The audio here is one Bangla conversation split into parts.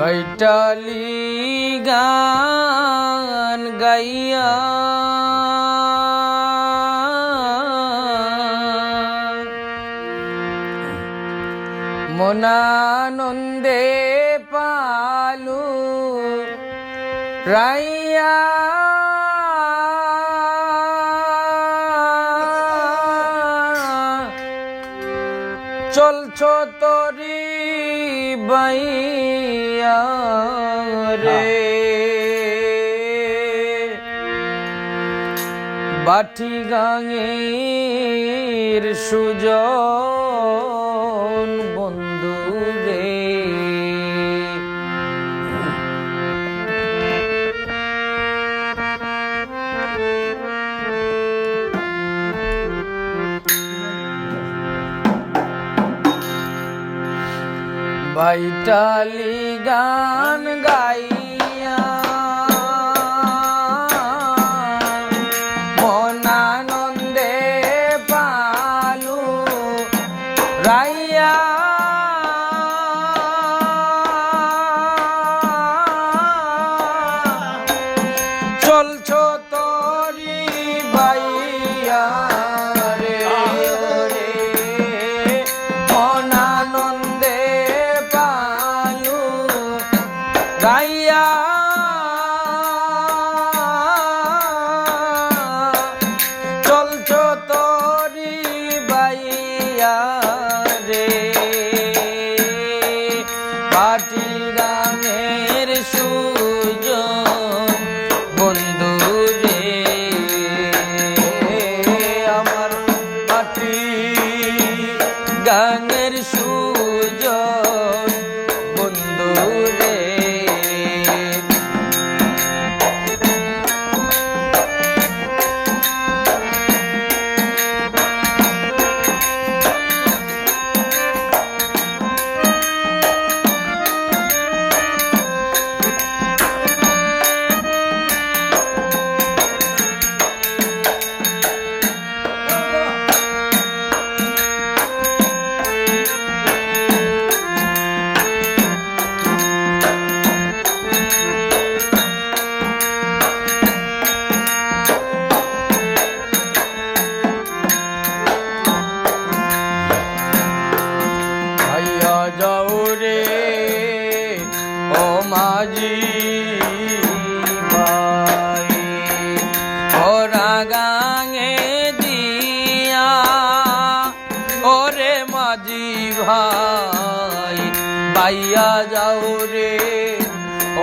বৈটালি গান গাইয়া মনানন্দে পালু রাইয়া চলছ তরি বাইয়া রে বাটি গাঙের সুজন বন্ধু রে। বাইটালি গান গাইয়া। মনানন্দে পালু রাইয়া গাঙে দিয়া। ওরে মাঝি ভাই বাইয়া যাও রে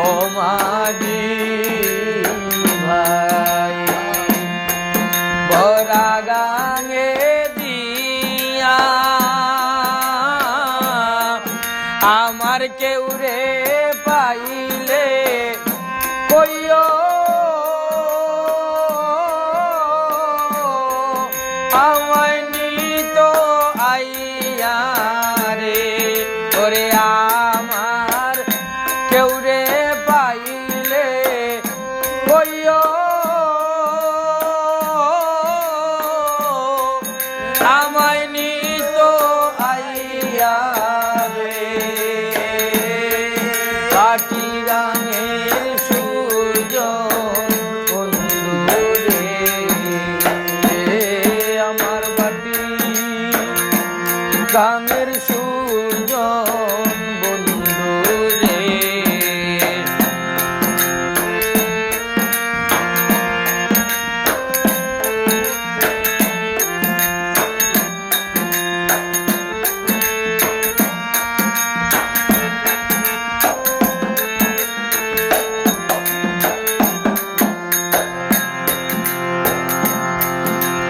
ও মাঝি ভাই। বরা গাঙে আমায়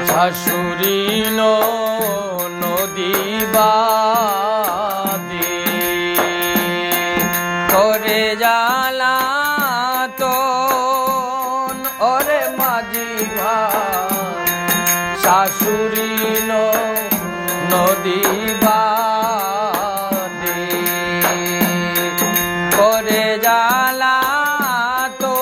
শাশুড়ি নদী করে জ্বালা তো ওরে মাঝি ভাই শাশুড়ি নদী বাদে করে জ্বালা তো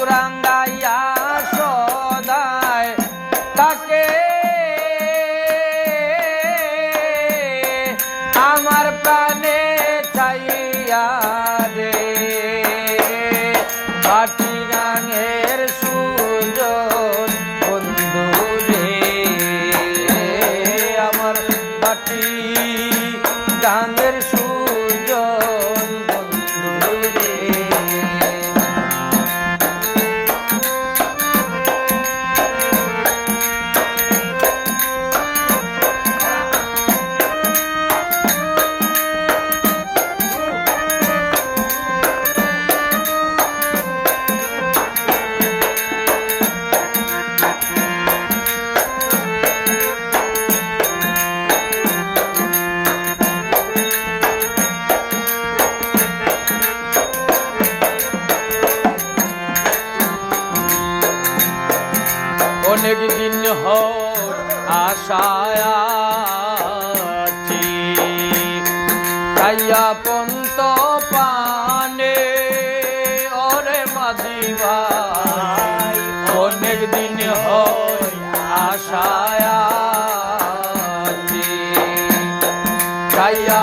kurang আপন্ত পানে ওরে মাঝি ভাই অনেক দিন হয় আশায় কাইয়া